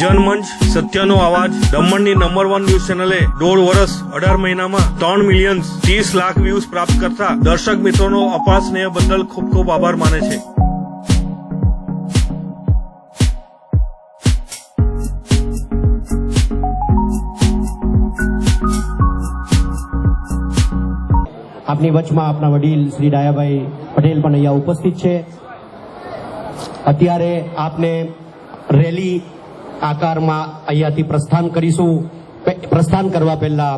જનમંચ સત્યનો અવાજ દમણની નંબર વન ન્યૂઝ ચેનલે દોઢ વર્ષ, અઢાર મહિનામાં ત્રણ મિલિયન ત્રીસ લાખ વ્યૂઝ પ્રાપ્ત કરતા દર્શક મિત્રોનો અપાર સ્નેહ બદલ ખૂબ ખૂબ આભાર માને છે. આપની વચમાં આપના વડીલ શ્રી ડાયાભાઈ પટેલ પણ અહીંયા ઉપસ્થિત છે. અત્યારે આપને રેલી આકારમાં અહીંયાથી પ્રસ્થાન કરીશું. પ્રસ્થાન કરવા પહેલા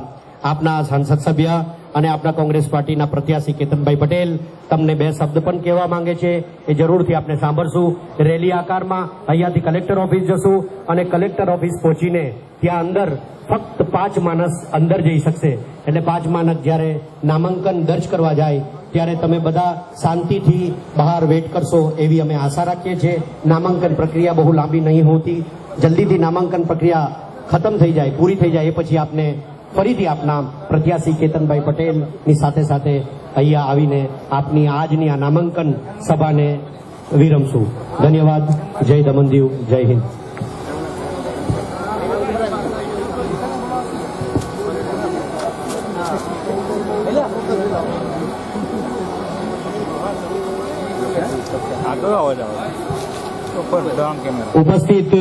આપના સાંસદ સભ્ય અને આપના કોંગ્રેસ પાર્ટીના પ્રત્યાશી કેતનભાઈ પટેલ તમને બે શબ્દ પણ કહેવા માંગે છે. એ જરૂરથી આપણે સાંભળશું. રેલી આકારમાં અહીંયાથી કલેક્ટર ઓફિસ જશું અને કલેક્ટર ઓફિસ પહોંચીને ત્યાં અંદર ફક્ત પાંચ માણસ અંદર જઈ શકશે. એટલે પાંચ માણસ જ્યારે નામાંકન દર્જ કરવા જાય, ત્યારે તમે બધા શાંતિથી બહાર વેટ કરશો એવી અમે આશા રાખીએ છીએ. નામાંકન પ્રક્રિયા બહુ લાંબી નહીં હોતી. જલ્દીથી નામાંકન પ્રક્રિયા ખતમ થઈ જાય પૂરી થઈ જાય એ પછી આપને ફરીથી આપના પ્રત્યાશી કેતનભાઈ પટેલની સાથે સાથે અહીંયા આવીને આપની આજની આ નામાંકન સભાને વિરમશું ધન્યવાદ જય દમનદીવ જય હિન્દ આગળ અવાજ આવે ઉપર ડાઉન કેમેરા ઉપસ્થિત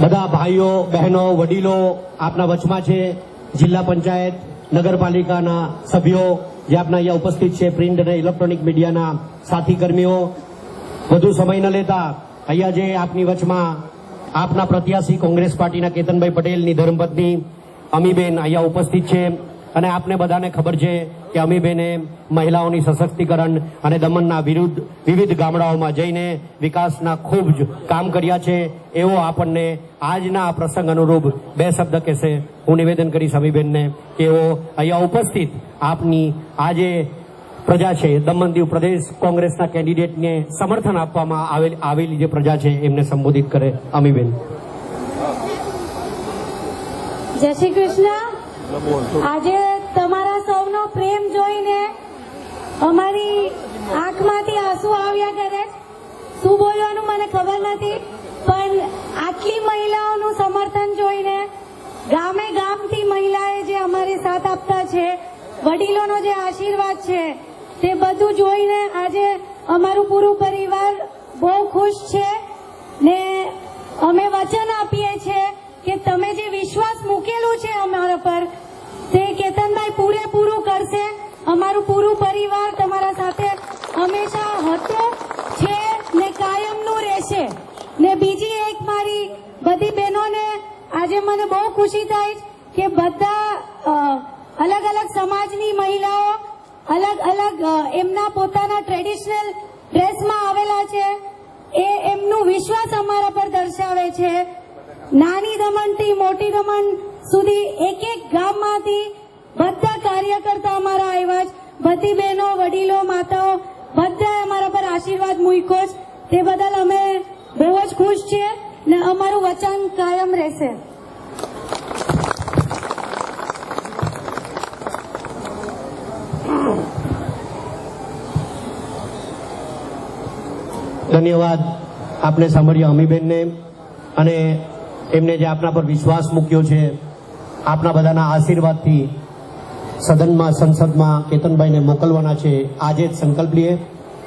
બધા ભાઈઓ, બહેનો, વડીલો આપના વચમાં છે. જિલ્લા પંચાયત, નગરપાલિકાના સભ્યો જે આપના અહીંયા ઉપસ્થિત છે, પ્રિન્ટ અને ઇલેક્ટ્રોનિક મીડિયાના સાથી કર્મીઓ વધુ સમય ન લેતા અહીંયા જે આપની વચમાં આપના પ્રત્યાશી કોંગ્રેસ પાર્ટીના કેતનભાઈ પટેલની ધર્મપત્ની અમીબેન અહીંયા ઉપસ્થિત છે. અને આપને બધાને ખબર છે કે અમીબેને મહિલાઓની સશક્તિકરણ અને દમનના વિરુદ્ધ વિવિધ ગામડાઓમાં જઈને વિકાસના ખૂબ જ કામ કર્યા છે. એવો આપણને આજના આ પ્રસંગ અનુરૂપ બે શબ્દ કહેશે. હું નિવેદન કરીશ અમીબેનને કે એઓ અહીંયા ઉપસ્થિત આપની આજે પ્રજા છે દમણ દીવ પ્રદેશ કોંગ્રેસના કેન્ડિડેટને સમર્થન આપવામાં આવેલ આવેલી જે પ્રજા છે એમને સંબોધિત કરે અમીબેન. જય શ્રી કૃષ્ણ. આજે તમારા સૌનો પ્રેમ જોઈને અમારી આંખમાંથી આંસુ આવ્યા કરે શું બોલવાનું મને ખબર નથી, પણ આટલી મહિલાઓનું સમર્થન જોઈને ગામે ગામથી મહિલાએ જે અમારી સાથ આપતા છે, વડીલોનો જે આશીર્વાદ છે, તે બધું જોઈને આજે અમારું પૂરું પરિવાર બહુ ખુશ છે. અમારું પૂરું પરિવાર તમારા સાથે હંમેશા હતો, છે ને કાયમનું રહેશે. ને બીજી એક મારી બધી બહેનોને આજે મને બહુ ખુશી થાય કે બધા અલગ અલગ સમાજની મહિલાઓ અલગ અલગ એમના પોતાના ટ્રેડિશનલ ડ્રેસમાં આવેલા છે. એ એમનું વિશ્વાસ અમારા પર દર્શાવે છે. નાની દમણથી મોટી દમણ સુધી એક એક ગામમાંથી બધા કાર્યકર્તા અમારા આવ્યા છે બધી બહેનો, વડીલો, માતાઓ, બધાએ અમારા પર આશીર્વાદ મૂક્યો છે તે બદલ અમે બહુ જ ખુશ છીએ ને અમારું વચન કાયમ રહેશે. ધન્યવાદ. આપને સાંભળ્યા અમીબેનને અને એમને જે આપના પર વિશ્વાસ મૂક્યો છે, આપના બધાના આશીર્વાદથી સદનમાં, સંસદમાં કેતનભાઈને મોકલવાના છે. આજે જ સંકલ્પ લઈએ.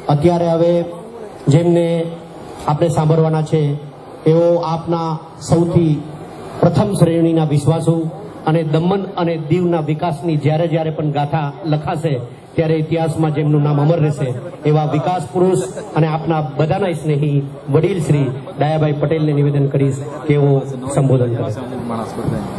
અત્યારે હવે જેમને આપણે સાંભળવાના છે એઓ આપના સૌથી પ્રથમ શ્રેણીના વિશ્વાસુ અને દમણ અને દીવના વિકાસની જ્યારે જ્યારે પણ ગાથા લખાશે, ત્યારે ઇતિહાસમાં જેમનું નામ અમર રહેશે, એવા વિકાસ પુરુષ અને આપના બધાના સ્નેહી વડીલ શ્રી દયાભાઈ પટેલને નિવેદન કરીશ કે એવો સંબોધન કરે. માણસ બધા